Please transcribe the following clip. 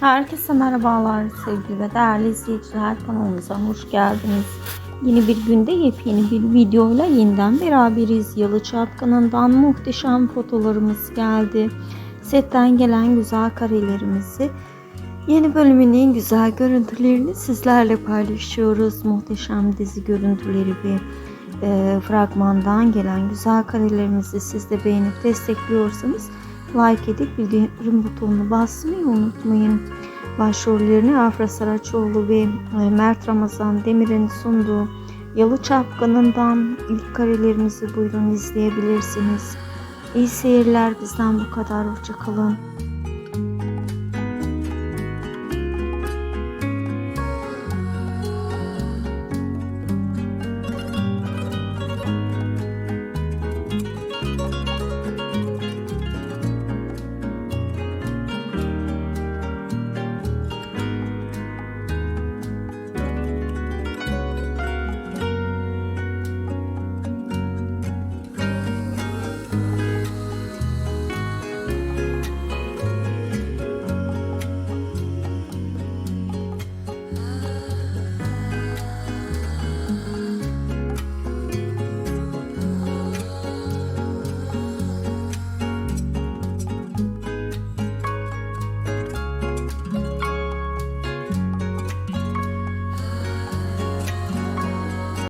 Herkese merhabalar sevgili ve değerli izleyiciler kanalımıza hoş geldiniz. Yeni bir günde yepyeni bir videoyla yeniden beraberiz. Yalı Çapkını'ndan muhteşem fotolarımız geldi. Setten gelen güzel karelerimizi yeni bölümün en güzel görüntülerini sizlerle paylaşıyoruz. Muhteşem dizi görüntüleri ve e, fragmandan gelen güzel karelerimizi siz de beğenip destekliyorsanız like edip bildirim butonunu basmayı unutmayın. Başrollerini Afra Saraçoğlu ve e, Mert Ramazan Demir'in sunduğu Yalı Çapkını'ndan ilk karelerimizi buyurun izleyebilirsiniz. İyi seyirler bizden bu kadar. Hoşçakalın. you